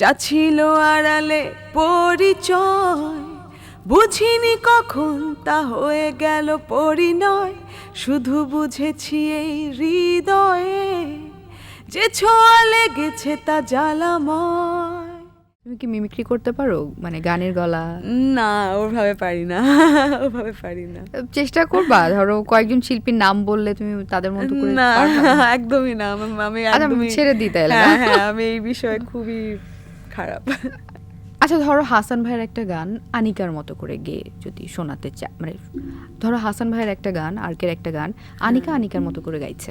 যা ছিল আড়ালে পরিচয়। বুঝিনি কখন তা হয়ে গেল পরিণয়। শুধু বুঝেছি এই হৃদয়ে যে ছোঁয়া লেগেছে তা জ্বালাময়। তুমি কি মিমিক্রি করতে পারো? মানে গানের গলা? না ওভাবে পারি না। ওভাবে পারি না। চেষ্টা করবা। ধরো কয়েকজন শিল্পীর নাম বললে তুমি তাদের মতো করে না একদমই না। আমি- আমি আচ্ছা, একদমই ছেড়ে তাহলে। হ্যাঁ হ্যাঁ আমি এই বিষয়ে খুবই খারাপ। আচ্ছা ধরো হাসান ভাইয়ের একটা গান আনিকার মতো করে গেয়ে যদি শোনাতে চা মানে ধরো হাসান ভাইয়ের একটা গান আর্কের একটা গান আনিকা আনিকার মতো করে গাইছে.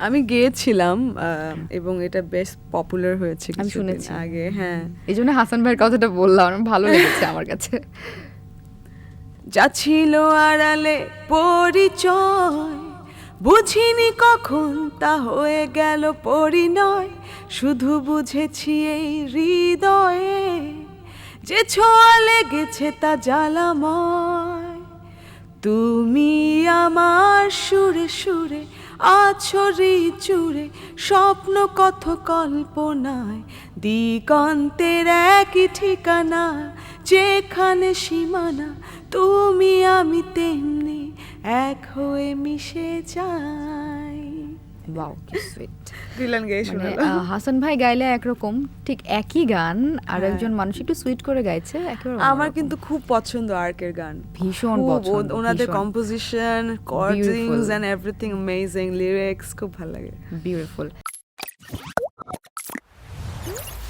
আমি গিয়েছিলাম আহ, এবং এটা বেশ পপুলার হয়েছে আমি শুনেছি। আগে হ্যাঁ। এই জন্য হাসান ভাইয়ের কথাটা বললাম আমার ভালো লেগেছে আমার কাছে। যা ছিল আড়ালে পরিচয়, বুঝিনি কখন তা হয়ে গেল পরিণয়, শুধু বুঝেছি এই হৃদয়ে যে ছোঁয়া লেগেছে তা জ্বালাময়। তুমি আমার সুরে সুরে আছরি চুরে স্বপ্ন কত কল্পনায় দিগন্তের একই ঠিকানা যেখানে সীমানা তুমি আমি তেমনি এক হয়ে মিশে যাই। ওয়াও কি সুইট দিলেন গেয়ে শোনালো। হাসান ভাই গাইলে একরকম ঠিক একই গান আর হ্যাঁ। একজন মানুষ একটু সুইট করে গাইছে একেবারে আমার কিন্তু খুব পছন্দ আর্কের গান। ভীষণ পছন্দ, ওনাদের composition কর্ডিংস and everything amazing lyrics খুব ভালো লাগে। বিউটিফুল